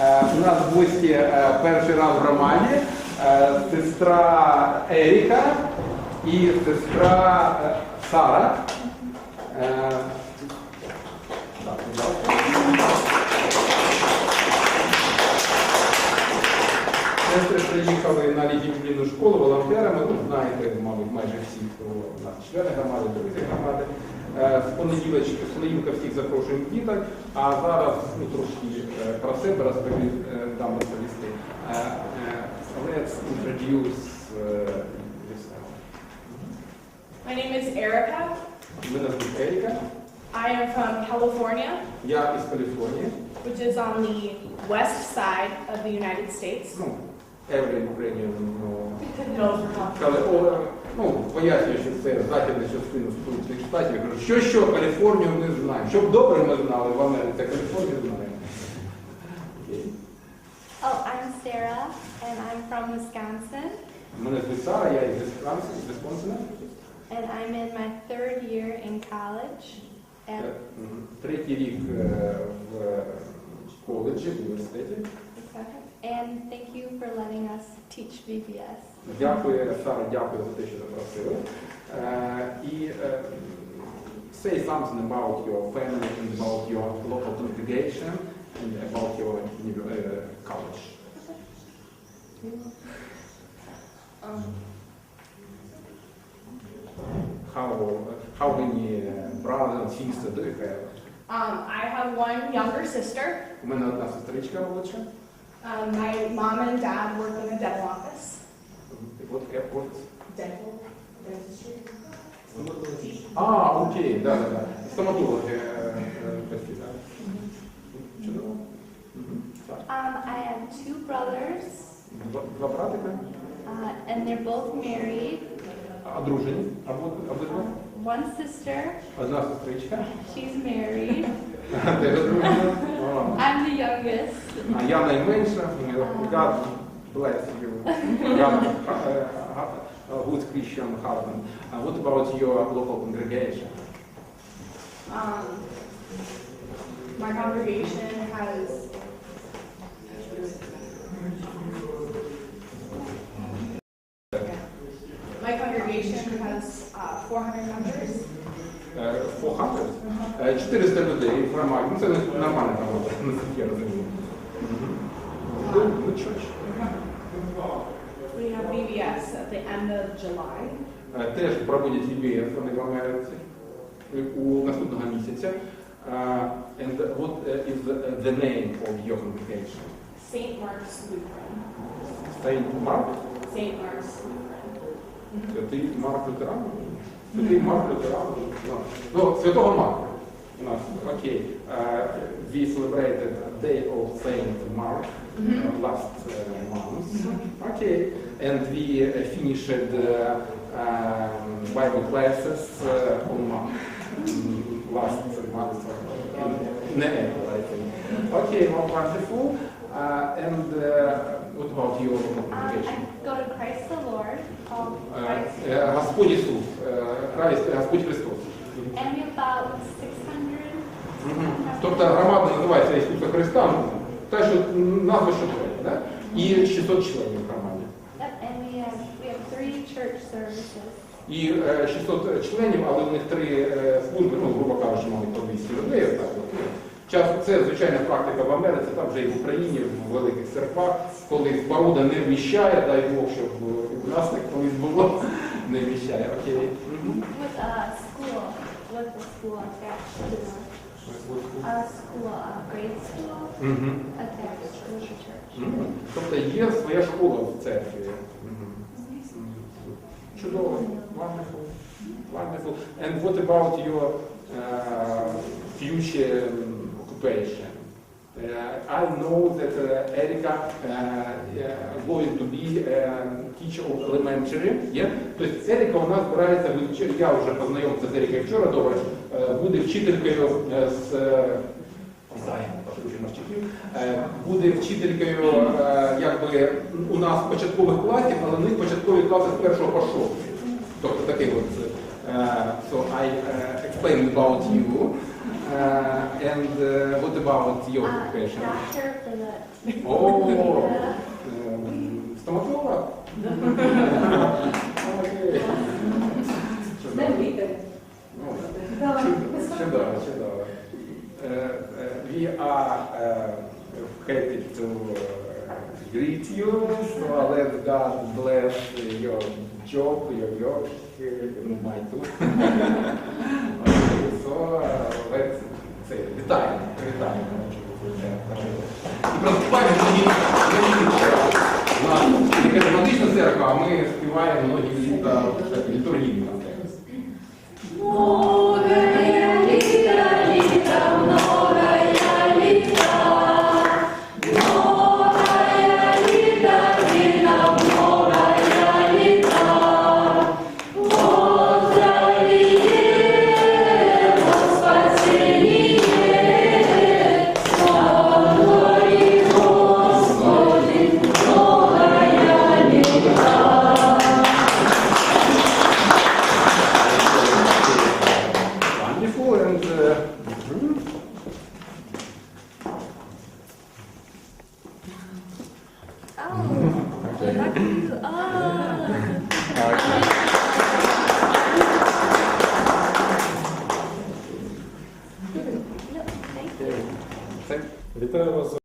Е, У нас в гості е, перший раз в громаді е, сестра Еріка і сестра Сара. Сестри приїхали на літню школу волонтерами. Ви знаєте, мабуть, майже всі, хто у нас члени громади, друзі громади. З понеділочки, з понеділка всіх запрошуємо діток, а зараз ну, трошки е, про себе розповім, е, дам розповісти. Let's introduce yourself. My name is Erica. Мене звуть Еріка, I am from California, я із Каліфорнії. which is on the west side of the United States. Ну, every Ukrainian know Knows ну, пояснюю, що це західна частина Сполучених Штатів. Я кажу, що що Каліфорнію ми знаємо. Щоб добре ми знали в Америці, Каліфорнію знаємо. Oh, I'm Sarah, and I'm from Wisconsin, Мене звуть Сара, я із Вісконсина, and I'm in my third year in college. At. Третій рік е, в коледжі, в університеті. and thank you for letting us teach VBS. Дякую, Сара, дякую за те, що запросили. Е, І е, say something about your family and about your local congregation and about your uni- uh, college. Um, How, how many uh, brothers and sisters do you have? um, I have one younger sister. У мене одна сестричка молодша. Um, my mom and dad work in a dental office. What airport? Dental dentistry. А, окей, да, да, да. Стоматологи е, е, батьки, так? Чудово. Мгм. Так. Um, I have two brothers, Два, два братика, uh, and they're both married. одружені, або обидва. One sister, Одна сестричка, she's married. теж одружена. Yes. I am I mentioned, God bless you. God, uh, good Christian husband. Uh, what about your local congregation? Um, my congregation has Е, 400. Е, 400 людей громаді. Ну, це нормальна громада, наскільки я розумію. We have VBS at the end of July. Е, Теж проводять VBS вони е, у наступного місяця. Е, And what uh, is the, name of your congregation? St. Mark's Lutheran. Saint Mark? St. Mark's Lutheran. Святий Марк Лютеран? Святий Марк Лютеран? Ну, Ну, святого Марка. У нас, окей. Uh, we celebrated Day of Saint Mark uh, last uh, month. Okay. And we uh, finished uh, um, Bible classes uh, on Mark. mm, Last month in, in April, I think. Okay, well, wonderful. Uh, and uh, what about your congregation? I go to Christ the Lord, Е, Christ, е, Господь Ісус, е, Господь Христос. and we about 600. Тобто громада називається Ісуса Христа, ну, те, що назва що да? і 600 членів громади. Yep, and we have we have three church services. І е, 600 членів, але в них три е, служби, ну, грубо кажучи, мабуть, по 200 людей. Так, ну. Це звичайна практика в Америці, там вже і в Україні, в великих церквах, коли споруда не вміщає, дай Бог, щоб е, у нас так колись було, не вміщає. Окей. Тобто є своя школа в церкві. Чудово. Wonderful. Wonderful. And what about your uh, future occupation? I know that Erika going to be teacher of elementary. Yeah? Тобто Еріка у нас збирається я вже познайомився з Ерікою вчора, добре, е, буде вчителькою е, з е, буде вчителькою якби у нас початкових класів, але в них початкові класи з першого по шостий. Тобто такий от. So I explained about you. Uh, and uh, what about your Uh, occupation? doctor ем. Не Чудово. Ну, Чудово, чудово. Uh, uh, we are uh, happy to uh, greet you. So let God bless your job, your work, uh, my too. okay, so uh, let's say вітаємо, вітаємо. І приступаємо на не У харизматична церква, а ми співаємо многі літа літургійні oh.